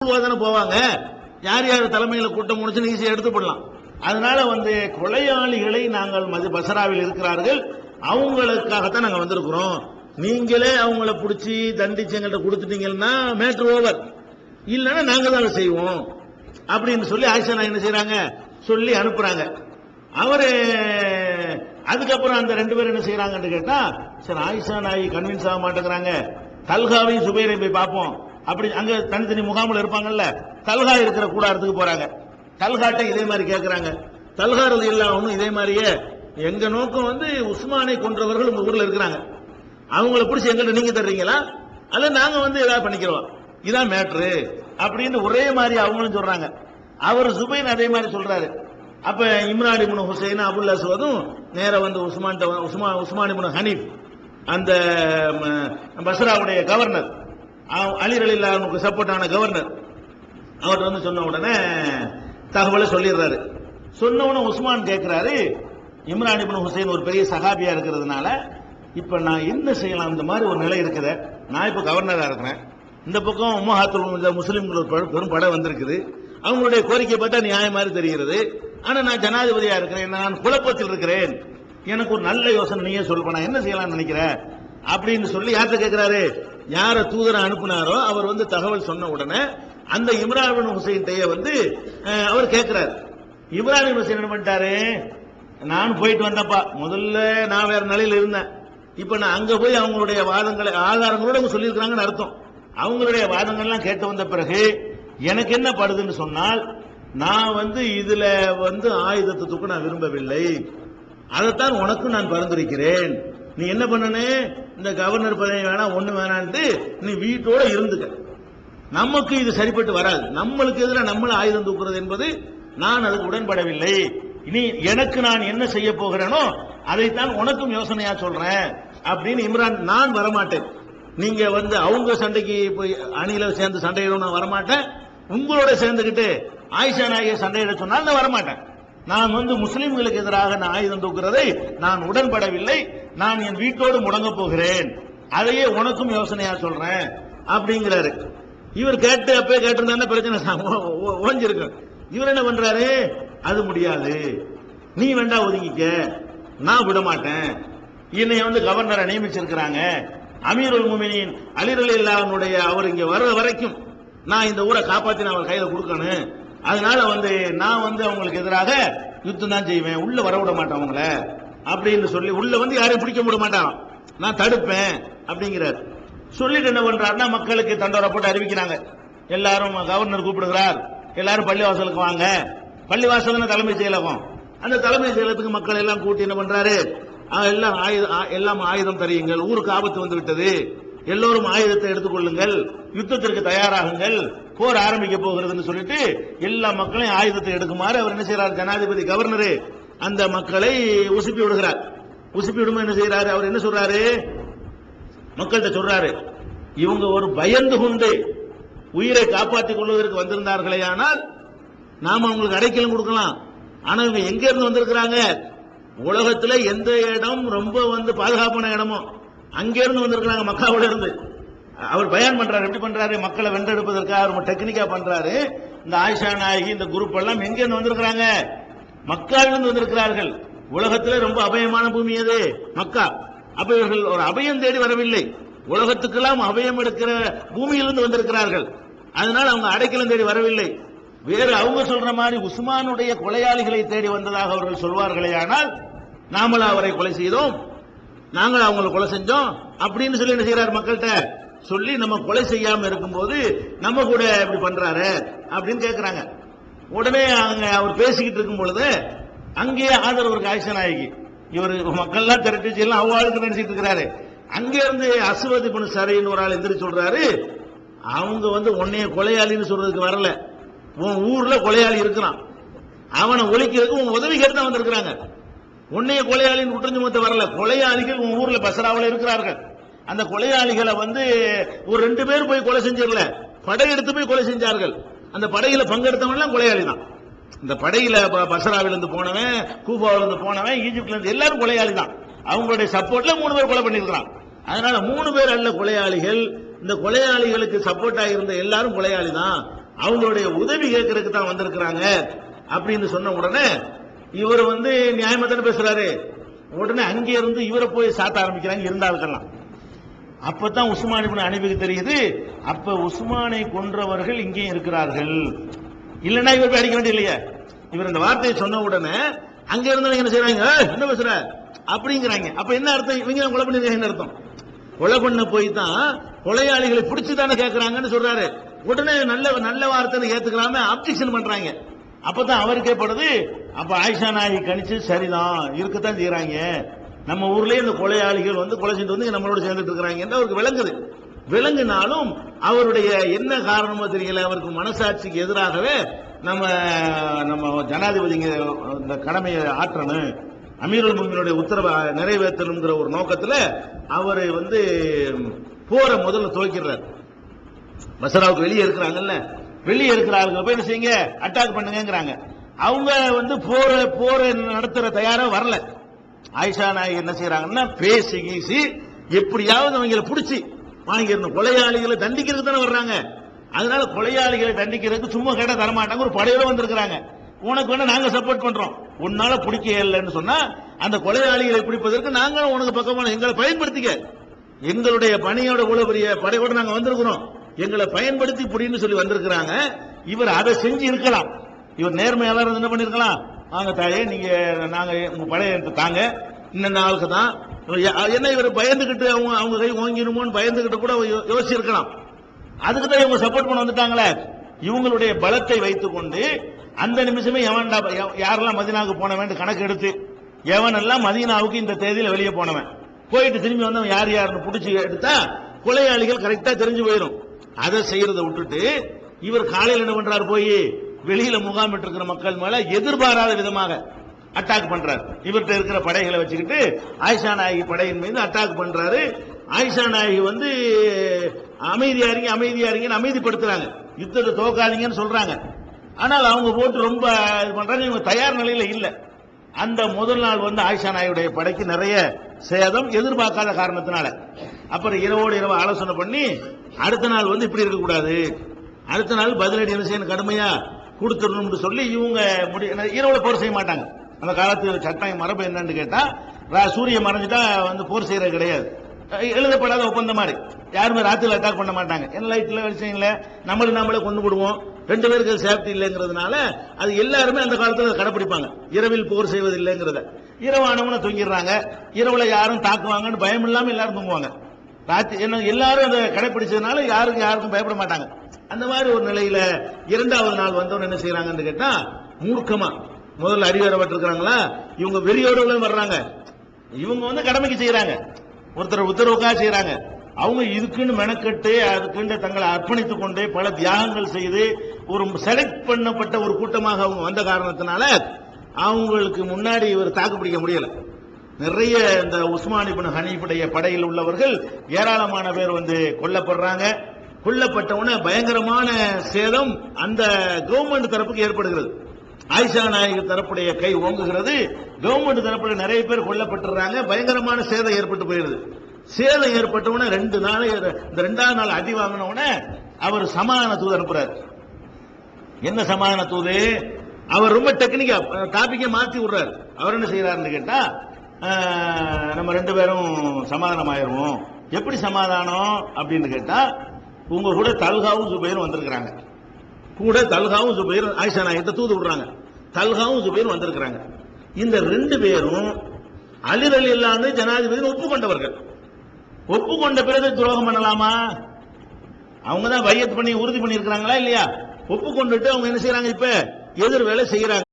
தானே போவாங்க. யார் யார் தலைமையில் கூட்டம் முடிச்சு ஈஸியாக எடுத்து போடலாம். அதனால வந்து கொலையாளிகளை நாங்கள் மது பசராவில் இருக்கிறார்கள். அவங்களுக்காகத்தான் நாங்கள் வந்திருக்கிறோம். நீங்களே அவங்கள பிடிச்சி தண்டிச்சு எங்கள்கிட்ட கொடுத்துட்டீங்கன்னா மேட்ரு ஓவர் இல்லைன்னா நாங்கள் தான் செய்வோம். அப்படின்னு சொல்லி ஆயிஷா நாய் என்ன செய்கிறாங்க சொல்லி அனுப்புறாங்க. அவரு அதுக்கப்புறம் அந்த ரெண்டு பேரும் என்ன செய்யறாங்கன்னு கேட்டா சரி ஆயிஷா நாய் கன்வின்ஸ் ஆக மாட்டேங்கிறாங்க. தல்காவையும் சுபேரையும் போய் பார்ப்போம். அப்படி அங்க தனித்தனி முகாமில் இருப்பாங்கல்ல தல்கா இருக்கிற கூடாரத்துக்கு போறாங்க. தல்காட்டை இதே மாதிரி கேட்கறாங்க தல்காரது இல்லாம இதே மாதிரியே எங்க நோக்கம் வந்து உஸ்மானை கொன்றவர்கள் உங்க ஊர்ல இருக்கிறாங்க. அவங்கள பிடிச்சி எங்கிட்ட நீங்க தர்றீங்களா? அல்ல நாங்க வந்து ஏதாவது பண்ணிக்கிறோம். இதான் மேட்ரு அப்படின்னு ஒரே மாதிரி அவங்களும் சொல்றாங்க. அவர் சுபைன் அதே மாதிரி சொல்றாரு. அப்ப இம்ரான் இபுன் ஹுசைன் அபுல் அசுவதும் நேர வந்து உஸ்மான் உஸ்மா உஸ்மான் இபுன் ஹனீப் அந்த பஸ்ராவுடைய கவர்னர் அலி ரலில்லாவுக்கு சப்போர்ட் ஆன கவர்னர் அவர்கிட்ட வந்து சொன்ன உடனே தகவலை சொல்லிடுறாரு. சொன்ன உஸ்மான் கேட்கிறாரு இம்ரான் இபின் ஹுசைன் ஒரு பெரிய சகாபியா இருக்கிறதுனால இப்ப நான் என்ன செய்யலாம்? இந்த மாதிரி ஒரு நிலை இருக்குது. நான் இப்ப கவர்னரா இருக்கிறேன். இந்த பக்கம் உம்மஹாத்துல் முஸ்லீம்கள் ஒரு பெரும் படம் வந்திருக்குது. அவங்களுடைய கோரிக்கை பார்த்தா நியாயம் மாதிரி தெரிகிறது. ஆனா நான் ஜனாதிபதியா இருக்கிறேன். நான் குழப்பத்தில் இருக்கிறேன். எனக்கு ஒரு நல்ல யோசனை நீயே சொல்லுப்ப நான் என்ன செய்யலாம்னு நினைக்கிறேன் அப்படின்னு சொல்லி யார்கிட்ட கேட்கிறாரு யார தூதரை அனுப்புனாரோ அவர் வந்து தகவல் சொன்ன உடனே அந்த இம்ரான் ஹுசைன் டைய வந்து அவர் கேட்கிறார் இம்ரான் ஹுசைன் என்ன பண்ணிட்டாரு? நான் போயிட்டு வந்தப்பா முதல்ல நான் வேற நிலையில இருந்தேன். இப்ப நான் அங்க போய் அவங்களுடைய வாதங்களை ஆதாரங்களோட அவங்க சொல்லியிருக்கிறாங்கன்னு அர்த்தம். அவங்களுடைய வாதங்கள்லாம் கேட்டு வந்த பிறகு எனக்கு என்ன படுதுன்னு சொன்னால் நான் வந்து இதுல வந்து ஆயுதத்துக்கு நான் விரும்பவில்லை. அதைத்தான் உனக்கும் நான் பரிந்துரைக்கிறேன். நீ என்ன பண்ணனு? இந்த கவர்னர் பதவி வேணாம் ஒண்ணு வேணான்ட்டு நீ வீட்டோட இருந்துக்க. நமக்கு இது சரிப்பட்டு வராது. நம்மளுக்கு எதிராக நம்மளை ஆயுதம் தூக்குறது என்பது நான் அதுக்கு உடன்படவில்லை. இனி எனக்கு நான் என்ன செய்ய போகிறேனோ அதைத்தான் உனக்கும் யோசனையா சொல்றேன் அப்படின்னு இம்ரான் நான் வரமாட்டேன். நீங்க வந்து அவங்க சண்டைக்கு போய் அணியில சேர்ந்து சண்டையிடும் நான் வரமாட்டேன். உங்களோட சேர்ந்துக்கிட்டு ஆயிஷா நாயை சண்டையிட சொன்னால் நான் வரமாட்டேன். நான் வந்து முஸ்லிம்களுக்கு எதிராக நான் ஆயுதம் தூக்குறதை நான் உடன்படவில்லை. நான் என் வீட்டோடு முடங்க போகிறேன். அதையே உனக்கும் யோசனையா சொல்றேன் அப்படிங்கிறாரு. இவர் கேட்டு அப்பவே கேட்டிருந்தா பிரச்சனை? சா- ஓஞ்சிருக்கும். இவர் என்ன பண்றாரு? அது முடியாது. நீ வேண்டா ஒதுங்கிக்க. நான் விட மாட்டேன் என்னை வந்து கவர்னரை நியமிச்சிருக்கிறாங்க. அமீருல் முமினின் அலிரல் இல்லாவுடைய அவர் இங்க வர்ற வரைக்கும் நான் இந்த ஊரை காப்பாத்தி நான் அவர் கையில கொடுக்கணும். அதனால வந்து நான் வந்து அவங்களுக்கு எதிராக யுத்தம் தான் செய்வேன். உள்ள வர விட மாட்டேன் அவங்கள. அப்படின்னு சொல்லி உள்ள வந்து யாரையும் பிடிக்க விட மாட்டான். நான் தடுப்பேன் அப்படிங்கிறார். சொல்லிட்டு என்ன பண்றாருன்னா மக்களுக்கு தண்டோரை போட்டு அறிவிக்கிறாங்க. எல்லாரும் கவர்னர் கூப்பிடுகிறார். எல்லாரும் பள்ளிவாசலுக்கு வாங்க. பள்ளிவாசல் தலைமை செயலகம். அந்த தலைமை செயலகத்துக்கு மக்கள் எல்லாம் கூட்டி என்ன பண்றாரு? எல்லாம் ஆயுதம் ஆ, எல்லாம் ஆயுதம் தருவீங்கள். ஊருக்கு ஆபத்து வந்து விட்டது. எல்லோரும் ஆயுதத்தை எடுத்துக்கொள்ளுங்கள் யுத்தத்திற்கு தயாராகுங்கள் போர் ஆரம்பிக்க போகிறதுன்னு சொல்லிட்டு எல்லா மக்களையும் ஆயுதத்தை எடுக்குமாறு அவர் என்ன செய்யறார் ஜனாதிபதி கவர்னரு அந்த மக்களை உசுப்பி விடுகிறார். உசுப்பி விடுமா என்ன செய்யறாரு அவர் என்ன சொல்றாரு? மக்கள்கிட்ட சொல்றாரு இவங்க ஒரு பயந்து கொண்டு உயிரை காப்பாற்றிக் கொள்வதற்கு வந்திருந்தார்களே ஆனால் நாம அவங்களுக்கு அடைக்கலம் கொடுக்கலாம். ஆனா இவங்க எங்க இருந்து வந்திருக்கிறாங்க? உலகத்துல எந்த இடம் ரொம்ப வந்து பாதுகாப்பான இடமோ? அங்கிருந்து வந்திருக்கிறாங்க மக்காவோட இருந்து அவர் பயன் பண்றாரு எப்படி பண்றாரு? மக்களை வென்றெடுப்பதற்காக ரொம்ப டெக்னிக்கா பண்றாரு. இந்த ஆயிஷா நாயகி இந்த குரூப் எல்லாம் எங்கிருந்து வந்திருக்கிறாங்க? மக்காவிலிருந்து வந்திருக்கிறார்கள். உலகத்துல ரொம்ப அபயமான பூமி அது மக்கா. அப்ப இவர்கள் ஒரு அபயம் தேடி வரவில்லை. உலகத்துக்கெல்லாம் அபயம் எடுக்கிற பூமியிலிருந்து வந்திருக்கிறார்கள். அதனால அவங்க அடைக்கலம் தேடி வரவில்லை. வேறு அவங்க சொல்ற மாதிரி உஸ்மானுடைய கொலையாளிகளை தேடி வந்ததாக அவர்கள் சொல்வார்களே ஆனால் நாமளா அவரை கொலை செய்தோம். நாங்கள் அவங்களை கொலை செஞ்சோம் அப்படின்னு சொல்லி என்ன செய்யறாரு மக்கள்கிட்ட? சொல்லி நம்ம கொலை செய்யாம இருக்கும்போது நம்ம கூட இப்படி பண்றாரு அப்படின்னு கேட்கிறாங்க உடனே அங்க அவர் பேசிக்கிட்டு இருக்கும் பொழுது அங்கேயே ஆதரவு ஒரு ஆயிஷா நாயகி. இவர் மக்கள்லாம் திரட்டி எல்லாம் அவ்வாளுக்கு நினைச்சிட்டு இருக்கிறாரு. அங்கே இருந்து அசுவதி பண்ணு சரின்னு ஒரு ஆள் எந்திரி சொல்றாரு. அவங்க வந்து உன்னைய கொலையாளின்னு சொல்றதுக்கு வரல. உன் ஊர்ல கொலையாளி இருக்கிறான். அவனை ஒழிக்கிறதுக்கு உன் உதவி கேட்டு தான் வந்திருக்கிறாங்க. உன்னைய கொலையாளின்னு குற்றம் சுமத்த வரல. கொலையாளிகள் உன் ஊர்ல பசராவில் இருக்கிறார்கள். அந்த கொலையாளிகளை வந்து ஒரு ரெண்டு பேர் போய் கொலை செஞ்சிடல படையெடுத்து போய் கொலை செஞ்சார்கள். அந்த படையில பங்கெடுத்தவன்லாம் கொலையாளி தான் இந்த படையில ப- போனவன் கூபாவிலிருந்து போனவன் ஈஜிப்ட்லேருந்து எல்லாரும் கொலையாளி தான் அவங்களுடைய சப்போர்ட்ல மூணு பேர் கொலை பண்ணிருக்கிறான் அதனால மூணு பேர் அல்ல கொலையாளிகள். இந்த கொலையாளிகளுக்கு சப்போர்ட்டாக இருந்த எல்லாரும் கொலையாளி தான் அவங்களுடைய உதவி கேட்கறதுக்கு தான் வந்திருக்கிறாங்க. அப்படின்னு சொன்ன உடனே இவர் வந்து நியாயமா தானே பேசுறாரு. உடனே அங்கே இருந்து இவரை போய் சாத்த ஆரம்பிக்கிறாங்க இருந்தாளுக்கெல்லாம் அப்பதான் உஸ்மான் இப்னு அனிபுக்கு தெரியுது அப்ப உஸ்மானை கொன்றவர்கள் இங்கே இருக்கிறார்கள். இல்லைன்னா இவர் போய் அடிக்க வேண்டிய இல்லையா இவர் இந்த வார்த்தையை சொன்ன உடனே அங்க இருந்து என்ன செய்யறாங்க என்ன பேசுற? அப்படிங்கிறாங்க. அப்ப என்ன அர்த்தம்? இவங்க கொலை பண்ணிருக்காங்க அர்த்தம்? கொலை பண்ண போய் தான் கொலையாளிகளை பிடிச்சு தானே கேட்கறாங்கன்னு சொல்றாரு. உடனே நல்ல நல்ல வார்த்தை ஏத்துக்கலாம அப்ஜெக்ஷன் பண்றாங்க. அப்பதான் அவருக்கே படுது அப்ப ஆயிஷா நாயகி கணிச்சு சரிதான் இருக்கத்தான் செய்யறாங்க நம்ம ஊர்லயே இந்த கொலையாளிகள் வந்து கொலை செஞ்சு வந்து நம்மளோட சேர்ந்துட்டு இருக்கிறாங்கன்னு அவருக்கு விளங்குது. விளங்குனாலும் அவருடைய என்ன காரணமோ தெரியல அவருக்கு மனசாட்சிக்கு எதிராகவே நம்ம நம்ம ஜனாதிபதிங்க இந்த கடமையை ஆற்றணும் அமீருல் முமினுடைய உத்தரவை நிறைவேற்றணுங்கிற ஒரு நோக்கத்துல அவரை வந்து போற முதல்ல துவக்கிறார். பசராவுக்கு வெளியே இருக்கிறாங்கல்ல. வெளியே இருக்கிற ஆளுங்க போய் என்ன செய்யுங்க? அட்டாக் பண்ணுங்கிறாங்க அவங்க வந்து போர் போர் நடத்துற தயாரா வரல. ஆயிஷா நாயகி என்ன செய்யறாங்கன்னா பேசி கீசி எப்படியாவது அவங்கள பிடிச்சி வாங்கிடணும். கொலையாளிகளை தண்டிக்கிறதுக்கு தானே வர்றாங்க. அதனால கொலையாளிகளை தண்டிக்கிறதுக்கு சும்மா கேட்டா தரமாட்டாங்க. ஒரு படையோட வந்திருக்கிறாங்க. உனக்கு வேணா நாங்க சப்போர்ட் பண்றோம். உன்னால பிடிக்க இல்லைன்னு சொன்னா அந்த கொலையாளிகளை பிடிப்பதற்கு நாங்களும் உனக்கு பக்கமான எங்களை பயன்படுத்திக்க. எங்களுடைய பணியோட இவ்வளவு பெரிய படையோட நாங்க வந்திருக்கிறோம். எங்களை பயன்படுத்தி புரியுன்னு சொல்லி வந்திருக்கிறாங்க. இவர் அதை செஞ்சு இருக்கலாம். இவர் நேர்மையாளர் என்ன பண்ணிருக்கலாம்? வாங்க தாயே நீங்க நாங்க உங்க பழைய தாங்க. இன்னென்ன நாளுக்கு தான்? என்ன இவர் பயந்துகிட்டு அவங்க அவங்க கை ஓங்கிடுமோன்னு பயந்துகிட்டு கூட யோசிச்சிருக்கலாம். அதுக்கு தான் இவங்க சப்போர்ட் பண்ண வந்துட்டாங்களே. இவங்களுடைய பலத்தை வைத்துக்கொண்டு அந்த நிமிஷமே எவன்டா எவ- யாரெல்லாம் மதீனாவுக்கு போனவன் கணக்கு எடுத்து எவன் எல்லாம் மதீனாவுக்கு இந்த தேதியில வெளியே போனவன். போயிட்டு திரும்பி வந்தவன் யார் யாருன்னு புடிச்சு எடுத்தா கொலையாளிகள் கரெக்டா தெரிஞ்சு போயிடும் அதை செய்யறதை விட்டுட்டு இவர் காலையில் என்ன பண்றார்? போய் வெளியில முகாமிட்டு இருக்கிற மக்கள் மேல எதிர்பாராத விதமாக அட்டாக் பண்றார். இவர்கிட்ட இருக்கிற படைகளை வச்சுக்கிட்டு ஆயிஷா நாயகி படையின் மீது அட்டாக் பண்றாரு. ஆயிஷா நாயகி வந்து அமைதியா இருங்க அமைதியா இருங்கன்னு அமைதிப்படுத்துறாங்க. யுத்தத்தை தோக்காதீங்கன்னு சொல்றாங்க. ஆனால் அவங்க போட்டு ரொம்ப இது பண்றாங்க. இவங்க தயார் நிலையில இல்லை. அந்த முதல் நாள் வந்து ஆயிஷா நாயுடைய படைக்கு நிறைய சேதம் எதிர்பார்க்காத காரணத்தினால. அப்புறம் இரவோடு இரவு ஆலோசனை பண்ணி அடுத்த நாள் வந்து இப்படி இருக்கக்கூடாது. அடுத்த நாள் பதிலடி என்ன செய்யணும்? கடுமையா கொடுத்துடணும்னு சொல்லி இவங்க முடி இரவுல போர் செய்ய மாட்டாங்க. அந்த காலத்து சட்டம் மரபு என்னன்னு கேட்டா சூரியன் மறைஞ்சிட்டா வந்து போர் செய்யறது கிடையாது. எழுதப்படாத ஒப்பந்தம் மாதிரி யாருமே ராத்திரில அட்டாக் பண்ண மாட்டாங்க. என்ன லைட்ல வெளிச்சம் இல்லை. நம்மளும் நம்மளே கொண்டு விடுவோம் ரெண்டு பேருக்கு சேஃப்டி இல்லைங்கிறதுனால அது எல்லாருமே அந்த காலத்தில் கடைப்பிடிப்பாங்க. இரவில் போர் செய்வது இல்லைங்கிறத. இரவானவனை தூங்கிடுறாங்க. இரவுல யாரும் தாக்குவாங்கன்னு பயம் இல்லாமல் எல்லாரும் தூங்குவாங்க. ராத்திரி என்ன எல்லாரும் அதை கடைப்பிடிச்சதுனால யாருக்கும் யாருக்கும் பயப்பட மாட்டாங்க. அந்த மாதிரி ஒரு நிலையில இரண்டாவது நாள் வந்தவன் என்ன செய்யறாங்கன்னு கேட்டா மூர்க்கமா. முதல்ல அறிவுறப்பட்டிருக்கிறாங்களா இவங்க வெறியோட வர்றாங்க. இவங்க வந்து கடமைக்கு செய்யறாங்க ஒருத்தர் உத்தரவுக்காக செய்யறாங்க அவங்க இதுக்குன்னு மெனக்கட்டு அதுக்குன்னு தங்களை அர்ப்பணித்துக் கொண்டு பல தியாகங்கள் செய்து ஒரு செலக்ட் பண்ணப்பட்ட ஒரு கூட்டமாக அவங்க வந்த காரணத்தினால அவங்களுக்கு முன்னாடி இவர் தாக்கு பிடிக்க முடியல. நிறைய இந்த உஸ்மான் இபின் ஹனீஃபுடைய படையில் உள்ளவர்கள் ஏராளமான பேர் வந்து கொல்லப்படுறாங்க. கொல்லப்பட்ட பயங்கரமான சேதம் அந்த கவர்மெண்ட் தரப்புக்கு ஏற்படுகிறது. ஆயிஷா நாயகர் தரப்புடைய கை ஓங்குகிறது. கவர்மெண்ட் தரப்புல நிறைய பேர் கொல்லப்பட்டுறாங்க. பயங்கரமான சேதம் ஏற்பட்டு போயிடுது சேதம் ஏற்பட்ட உடனே ரெண்டு நாள் இந்த ரெண்டாவது நாள் அடி வாங்கின உடனே அவர் சமாதான தூது அனுப்புறாரு. என்ன சமாதான தூது? அவர் ரொம்ப டெக்னிக்கா டாபிக்கை மாத்தி விடுறாரு. அவர் என்ன செய்யறாருன்னு கேட்டா நம்ம ரெண்டு பேரும் சமாதானம் ஆயிடுவோம் எப்படி சமாதானம்? அப்படின்னு கேட்டா உங்க கூட தல்காவும் சுபைரும் வந்திருக்கிறாங்க. கூட தல்காவும் சுபைரும் ஆயிஷா நாயகத்தை தூது விடுறாங்க? தல்காவும் சுபைரும் வந்திருக்கிறாங்க. இந்த ரெண்டு பேரும் அலிரல் இல்லான்னு ஜனாதிபதி ஒப்புக்கொண்டவர்கள். ஒப்புக்கொண்ட பிறகு துரோகம் பண்ணலாமா? அவங்க தான் பையத் பண்ணி உறுதி பண்ணியிருக்கிறாங்களா இல்லையா? ஒப்புக்கொண்டுட்டு அவங்க என்ன செய்யறாங்க இப்ப? எதிர் வேலை செய்யறாங்க.